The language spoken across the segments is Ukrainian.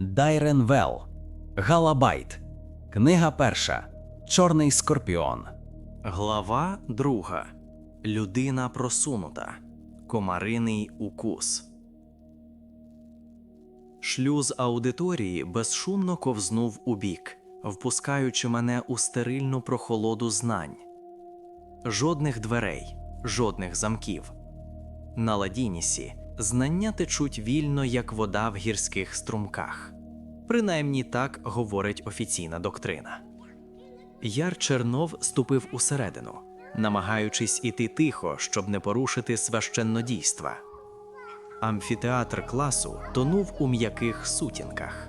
Дайрен Вел. Галабайт. Книга перша. Чорний скорпіон. Глава друга. Людина просунута. Комариний укус. Шлюз аудиторії безшумно ковзнув убік, впускаючи мене у стерильну прохолоду знань. Жодних дверей, жодних замків. На Ладінісі знання течуть вільно, як вода в гірських струмках. Принаймні так говорить офіційна доктрина. Яр Чернов ступив усередину, намагаючись іти тихо, щоб не порушити священнодійства. Амфітеатр класу тонув у м'яких сутінках.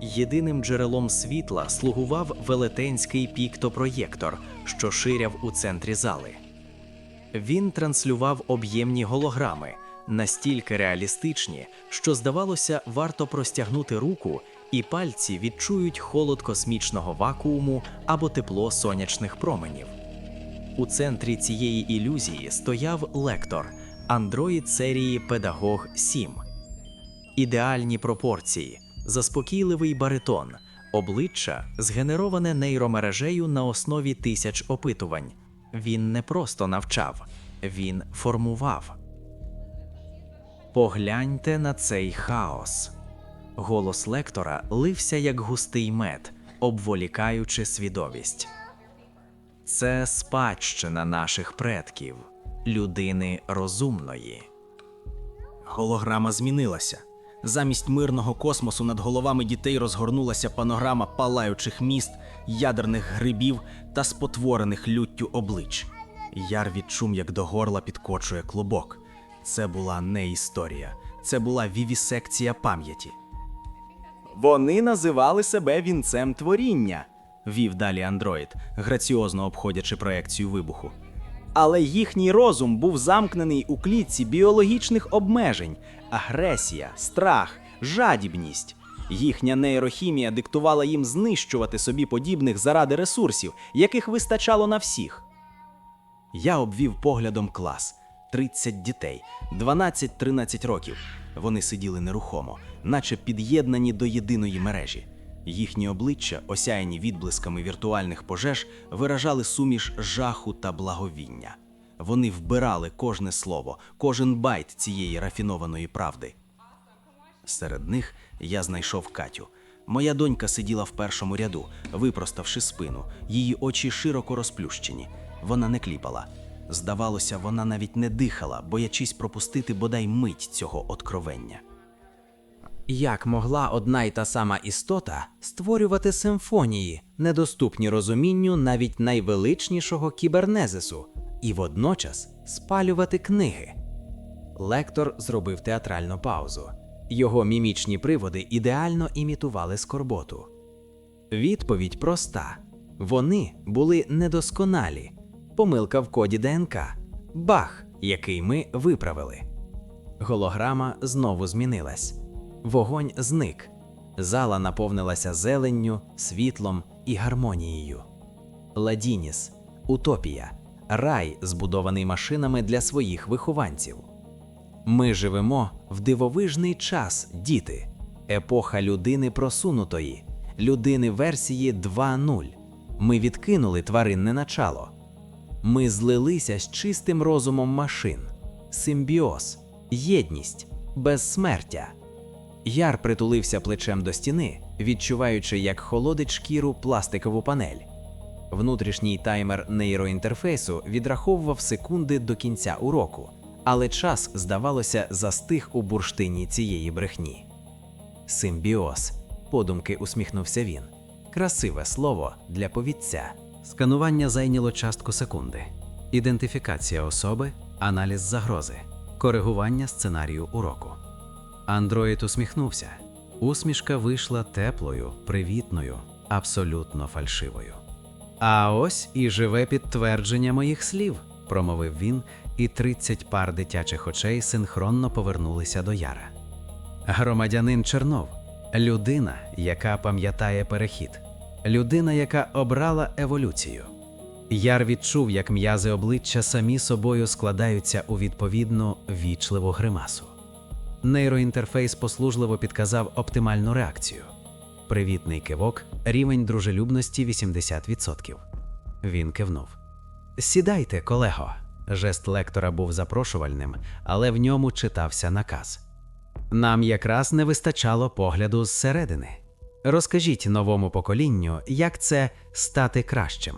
Єдиним джерелом світла слугував велетенський піктопроєктор, що ширяв у центрі зали. Він транслював об'ємні голограми, настільки реалістичні, що здавалося, варто простягнути руку, і пальці відчують холод космічного вакууму або тепло сонячних променів. У центрі цієї ілюзії стояв лектор, андроїд серії Педагог 7. Ідеальні пропорції, заспокійливий баритон, обличчя згенероване нейромережею на основі тисяч опитувань. Він не просто навчав, він формував. Погляньте на цей хаос. Голос лектора лився як густий мед, обволікаючи свідомість. Це спадщина наших предків, людини розумної. Голограма змінилася. Замість мирного космосу над головами дітей розгорнулася панорама палаючих міст, ядерних грибів та спотворених люттю облич. Яр відчув, як до горла підкочує клубок. Це була не історія, це була вівісекція пам'яті. Вони називали себе вінцем творіння, вів далі андроїд, граціозно обходячи проекцію вибуху. Але їхній розум був замкнений у клітці біологічних обмежень, агресія, страх, жадібність. Їхня нейрохімія диктувала їм знищувати собі подібних заради ресурсів, яких вистачало на всіх. Я обвів поглядом клас 30 дітей, 12-13 років. Вони сиділи нерухомо, наче під'єднані до єдиної мережі. Їхні обличчя, осяяні відблисками віртуальних пожеж, виражали суміш жаху та благовіння. Вони вбирали кожне слово, кожен байт цієї рафінованої правди. Серед них я знайшов Катю. Моя донька сиділа в першому ряду, випроставши спину, її очі широко розплющені. Вона не кліпала. Здавалося, вона навіть не дихала, боячись пропустити бодай мить цього откровення. Як могла одна й та сама істота створювати симфонії, недоступні розумінню навіть найвеличнішого кібернезису, і водночас спалювати книги? Лектор зробив театральну паузу. Його мімічні приводи ідеально імітували скорботу. Відповідь проста: вони були недосконалі. Помилка в коді ДНК, баг, який ми виправили. Голограма знову змінилась. Вогонь зник. Зала наповнилася зеленню, світлом і гармонією. Ладініс, утопія, рай, збудований машинами для своїх вихованців. Ми живемо в дивовижний час, діти, епоха людини просунутої, людини версії 2.0. Ми відкинули тваринне начало. Ми злилися з чистим розумом машин, симбіоз, єдність, безсмертя. Яр притулився плечем до стіни, відчуваючи, як холодить шкіру пластикову панель. Внутрішній таймер нейроінтерфейсу відраховував секунди до кінця уроку, але час, здавалося, застиг у бурштині цієї брехні. Симбіоз, подумки усміхнувся він. Красиве слово для повідця. Сканування зайняло частку секунди. Ідентифікація особи, аналіз загрози, коригування сценарію уроку. Андроїд усміхнувся. Усмішка вийшла теплою, привітною, абсолютно фальшивою. А ось і живе підтвердження моїх слів, промовив він, і 30 пар дитячих очей синхронно повернулися до Яра. Громадянин Чернов людина, яка пам'ятає перехід, людина, яка обрала еволюцію. Яр відчув, як м'язи обличчя самі собою складаються у відповідну вічливу гримасу. Нейроінтерфейс послужливо підказав оптимальну реакцію. Привітний кивок, рівень дружелюбності 80%. Він кивнув. Сідайте, колего. Жест лектора був запрошувальним, але в ньому читався наказ. Нам якраз не вистачало погляду зсередини. Розкажіть новому поколінню, як це стати кращим.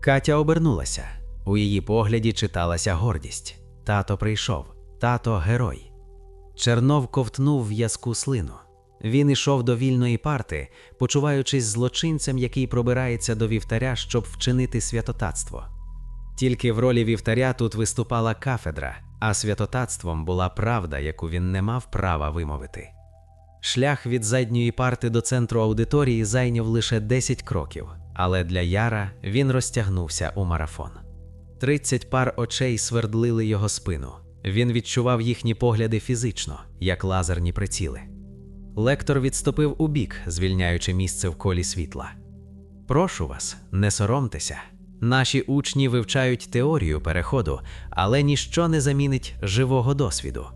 Катя обернулася. У її погляді читалася гордість. Тато прийшов, тато герой. Чернов ковтнув в'язку слину. Він ішов до вільної парти, почуваючись злочинцем, який пробирається до вівтаря, щоб вчинити святотатство. Тільки в ролі вівтаря тут виступала кафедра, а святотатством була правда, яку він не мав права вимовити. Шлях від задньої парти до центру аудиторії зайняв лише 10 кроків, але для Яра він розтягнувся у марафон. 30 пар очей свердлили його спину. Він відчував їхні погляди фізично, як лазерні приціли. Лектор відступив убік, звільняючи місце в колі світла. Прошу вас, не соромтеся. Наші учні вивчають теорію переходу, але ніщо не замінить живого досвіду.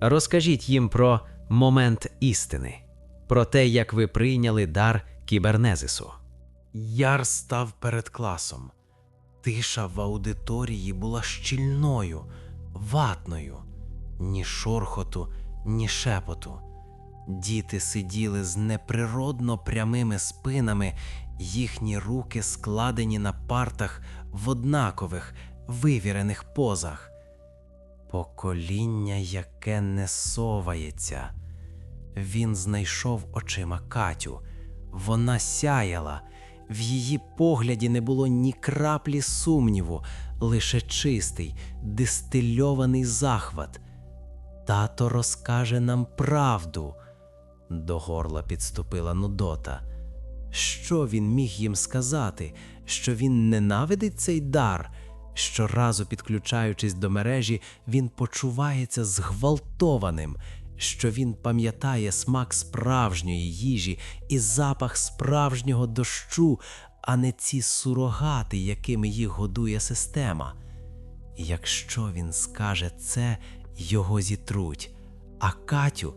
Розкажіть їм про момент істини, про те, як ви прийняли дар кібернезису. Яр став перед класом. Тиша в аудиторії була щільною, ватною, ні шорхоту, ні шепоту. Діти сиділи з неприродно прямими спинами, їхні руки складені на партах в однакових, вивірених позах. Покоління, яке не совається. Він знайшов очима Катю. Вона сяяла. В її погляді не було ні краплі сумніву, лише чистий, дистильований захват. Тато розкаже нам правду. До горла підступила Нудота. Що він міг їм сказати? Що він ненавидить цей дар? Щоразу підключаючись до мережі, він почувається зґвалтованим, що він пам'ятає смак справжньої їжі і запах справжнього дощу, а не ці сурогати, якими їх годує система. Якщо він скаже це, його зітруть, а Катю,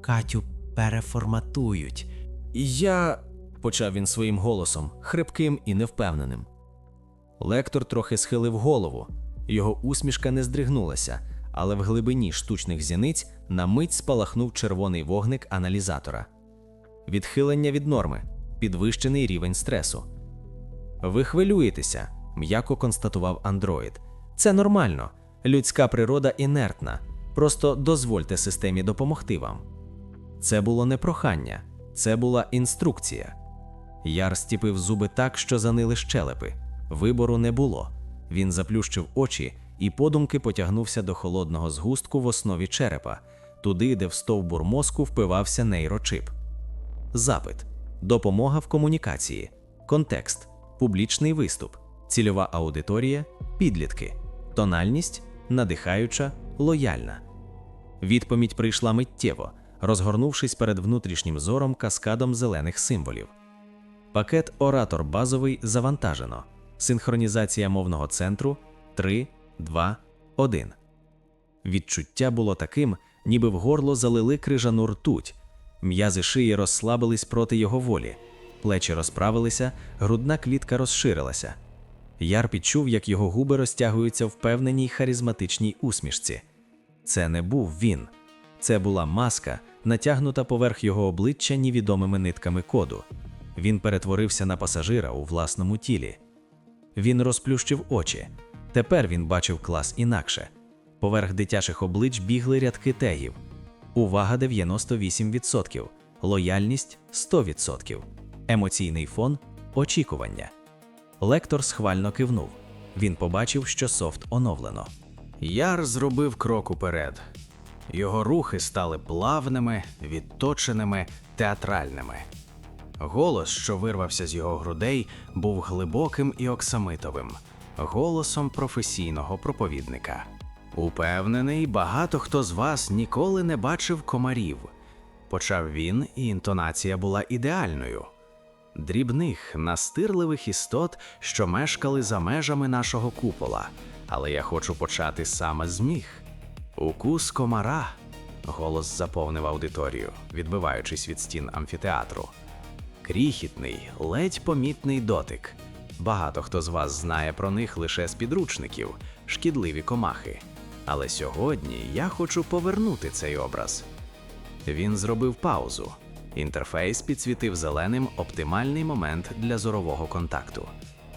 Катю переформатують. Я. почав він своїм голосом, хрипким і невпевненим. Лектор трохи схилив голову, його усмішка не здригнулася, але в глибині штучних зіниць на мить спалахнув червоний вогник аналізатора. Відхилення від норми, підвищений рівень стресу. Ви хвилюєтеся, м'яко констатував андроїд. Це нормально. Людська природа інертна. Просто дозвольте системі допомогти вам. Це було не прохання, це була інструкція. Яр стіпив зуби так, що занили щелепи. Вибору не було. Він заплющив очі і подумки потягнувся до холодного згустку в основі черепа, туди, де в стовбур мозку впивався нейрочип. Запит, допомога в комунікації, контекст, публічний виступ, цільова аудиторія, підлітки, тональність, надихаюча, лояльна. Відповідь прийшла миттєво, розгорнувшись перед внутрішнім зором каскадом зелених символів. Пакет Оратор базовий завантажено. Синхронізація мовного центру 3, 2, 1. Відчуття було таким, ніби в горло залили крижану ртуть. М'язи шиї розслабились проти його волі, плечі розправилися, грудна клітка розширилася. Яр підчув, як його губи розтягуються в певненій харизматичній усмішці. Це не був він. Це була маска, натягнута поверх його обличчя невідомими нитками коду. Він перетворився на пасажира у власному тілі. Він розплющив очі. Тепер він бачив клас інакше. Поверх дитячих облич бігли рядки тегів. Увага 98%, лояльність 100%, емоційний фон очікування. Лектор схвально кивнув. Він побачив, що софт оновлено. Яр зробив крок уперед. Його рухи стали плавними, відточеними, театральними. Голос, що вирвався з його грудей, був глибоким і оксамитовим, голосом професійного проповідника. Упевнений, багато хто з вас ніколи не бачив комарів. Почав він, і інтонація була ідеальною. Дрібних, настирливих істот, що мешкали за межами нашого купола. Але я хочу почати саме з міг. Укус комара Голос заповнив аудиторію, відбиваючись від стін амфітеатру. Кріхітний, ледь помітний дотик. Багато хто з вас знає про них лише з підручників, шкідливі комахи. Але сьогодні я хочу повернути цей образ. Він зробив паузу. Інтерфейс підсвітив зеленим оптимальний момент для зорового контакту.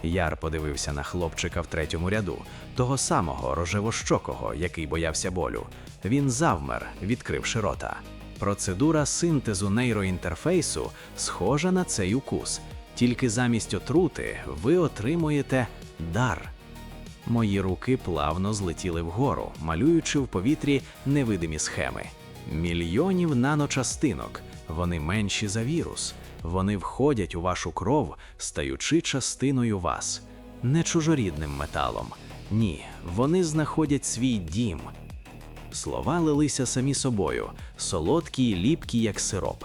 Яр подивився на хлопчика в третьому ряду, того самого рожевощокого, який боявся болю. Він завмер, відкривши рота. Процедура синтезу нейроінтерфейсу схожа на цей укус, тільки замість отрути ви отримуєте дар. Мої руки плавно злетіли вгору, малюючи в повітрі невидимі схеми. Мільйонів наночастинок. Вони менші за вірус. Вони входять у вашу кров, стаючи частиною вас, не чужорідним металом. Ні, вони знаходять свій дім. Слова лилися самі собою, солодкі й ліпкі, як сироп.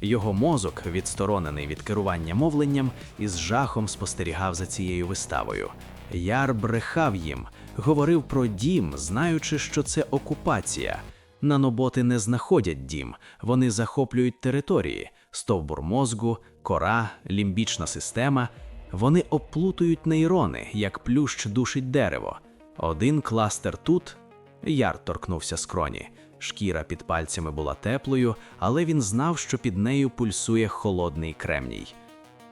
Його мозок, відсторонений від керування мовленням, із жахом спостерігав за цією виставою. Яр брехав їм, говорив про дім, знаючи, що це окупація. Наноботи не знаходять дім, вони захоплюють території, стовбур мозку, кора, лімбічна система. Вони оплутують нейрони, як плющ душить дерево. Один кластер тут, Яр торкнувся скроні. Шкіра під пальцями була теплою, але він знав, що під нею пульсує холодний кремній.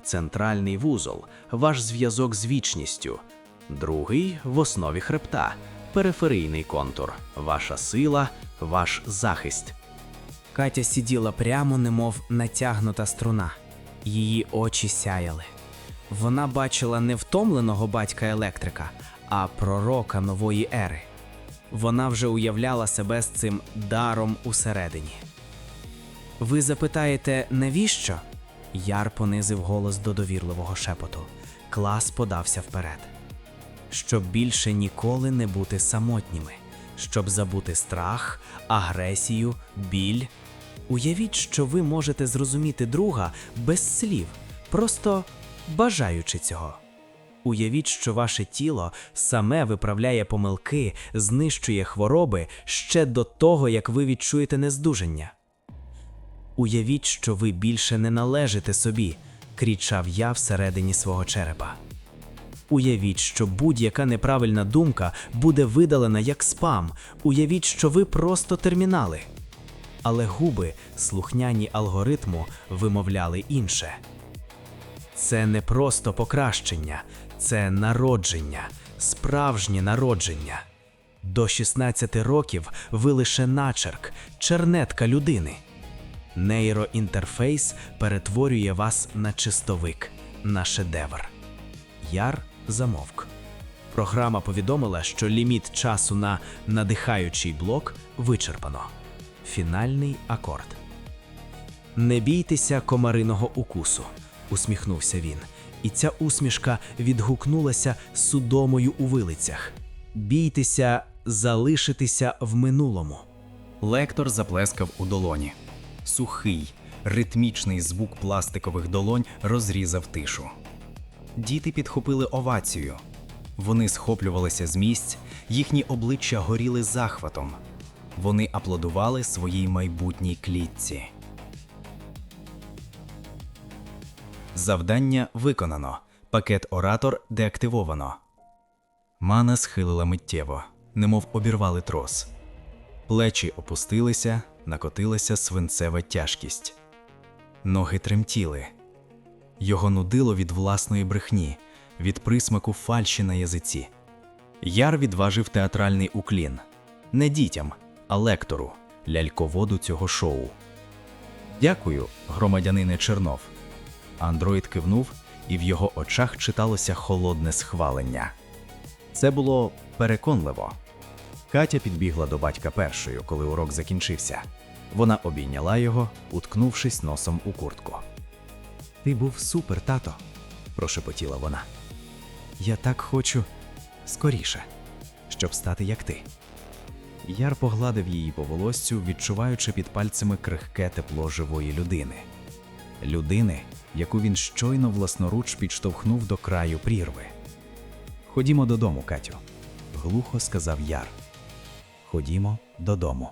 Центральний вузол ваш зв'язок з вічністю. Другий в основі хребта, периферійний контур, ваша сила, ваш захист. Катя сиділа прямо, немов натягнута струна. Її очі сяяли. Вона бачила не втомленого батька електрика, а пророка нової ери. Вона вже уявляла себе з цим даром усередині. Ви запитаєте, навіщо? Яр понизив голос до довірливого шепоту. Клас подався вперед. Щоб більше ніколи не бути самотніми, щоб забути страх, агресію, біль. Уявіть, що ви можете зрозуміти друга без слів, просто бажаючи цього. Уявіть, що ваше тіло саме виправляє помилки, знищує хвороби ще до того, як ви відчуєте нездужання. Уявіть, що ви більше не належите собі, кричав я всередині свого черепа. Уявіть, що будь-яка неправильна думка буде видалена як спам. Уявіть, що ви просто термінали. Але губи, слухняні алгоритму, вимовляли інше. Це не просто покращення, це народження, справжнє народження. До 16 років ви лише начерк, чернетка людини. Нейроінтерфейс перетворює вас на чистовик, на шедевр. Яр замовк. Програма повідомила, що ліміт часу на надихаючий блок вичерпано. Фінальний акорд. Не бійтеся комариного укусу, усміхнувся він, і ця усмішка відгукнулася судомою у вилицях. Бійтеся залишитися в минулому. Лектор заплескав у долоні. Сухий, ритмічний звук пластикових долонь розрізав тишу. Діти підхопили овацію. Вони схоплювалися з місць, їхні обличчя горіли захватом. Вони аплодували своїй майбутній клітці. Завдання виконано. Пакет оратор деактивовано. Мана схилила миттєво, немов обірвали трос. Плечі опустилися, накотилася свинцева тяжкість. Ноги тремтіли. Його нудило від власної брехні, від присмаку фальші на язиці. Яр відважив театральний уклін не дітям, а лектору, ляльководу цього шоу. Дякую, громадянине Чернов. Андроїд кивнув, і в його очах читалося холодне схвалення. Це було переконливо. Катя підбігла до батька першою, коли урок закінчився. Вона обійняла його, уткнувшись носом у куртку. Ти був супер, тато, прошепотіла вона. Я так хочу скоріше, щоб стати як ти. Яр погладив її по волоссю, відчуваючи під пальцями крихке тепло живої людини. Людини, яку він щойно власноруч підштовхнув до краю прірви. Ходімо додому, Катю, глухо сказав Яр. Ходімо додому.